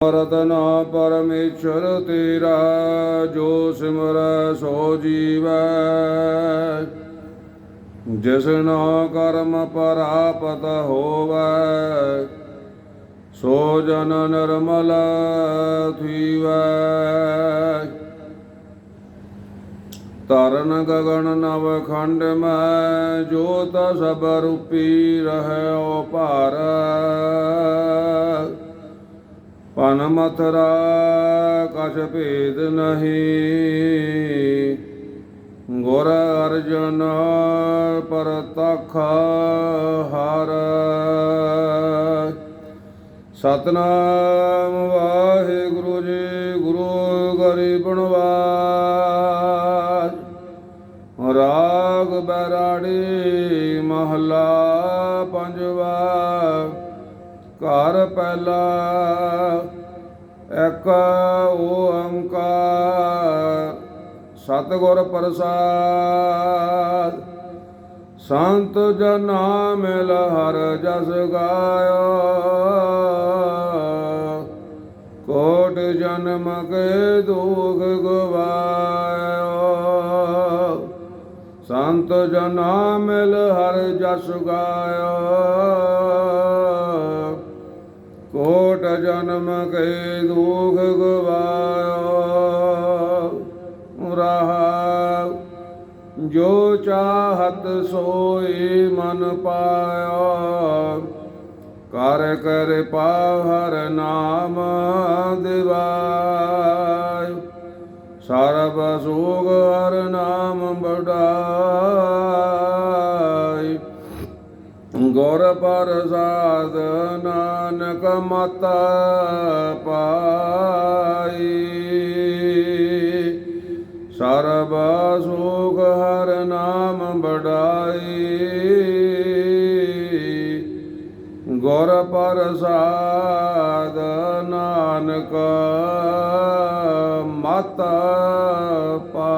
ਰਤਨਾ ਪਰਮੇਸ਼ਰ ਤੇਰਾ, ਜੋ ਸਿਮਰੈ ਸੋ ਜੀਵੈ। ਜਿਸਨਾ ਕਰਮ ਪਰਾਪਤ ਹੋਵੈ, ਸੋ ਜਨ ਨਿਰਮਲ ਥੀਵੈ। ਤਰਨ ਗਗਨ ਨਵ ਖੰਡ ਮੈਂ, ਜੋਤ ਸਭ ਰੂਪੀ ਰਹਿਓ ਭਾਰ। ਪਨ ਮਥਰਾ ਕਛ ਭੇਦ ਨਹੀਂ। ਗੁਰ ਅਰਜਨ ਪਰਤਖ ਹਰ। ਸਤਨਾਮ ਵਾਹਿਗੁਰੂ ਜੀ ਗੁਰੂ ਗਰੀਬ ਨਵਾਜ ਰਾਗ ਬਰਾੜੀ ਮਹਲਾ ਪੰਜਵਾ। ਘਰ ਪਹਿਲਾ ਇੱਕ ਓੰਕਾਰ, ਸਤਿਗੁਰ ਪ੍ਰਸਾਦ। ਸੰਤ ਜਨਾ ਮਿਲ ਹਰ ਜਸ ਗਾਇਓ। ਕੋਟ ਜਨਮ ਕੇ ਦੁਖ ਗਵਾਇਓ। ਸੰਤ ਜਨਾ ਮਿਲ ਹਰ ਜਸ ਗਾਇਓ ਕੋਟ ਜਨਮ ਕੇ ਦੁਖ ਗਵਾਇਓ ਰਹਾ ਜੋ ਚਾਹਤ ਸੋਈ ਮਨ ਪਾਇਆ। ਕਰ ਕਰ ਹਰ ਨਾਮ ਦਿਵਾਇ ਸਰਬ ਸੁਖ ਹਰ ਨਾਮ ਬੜਾਈ ਗੁਰ ਪ੍ਰਸਾਦ ਨਾਨਕ ਮਤ ਪਾਈ। ਸਰਬ ਸੁਖ ਹਰ ਨਾਮ ਬੜਾਈ ਗੁਰ ਪ੍ਰਸਾਦ ਨਾਨਕ ਮਤ ਪਾਈ।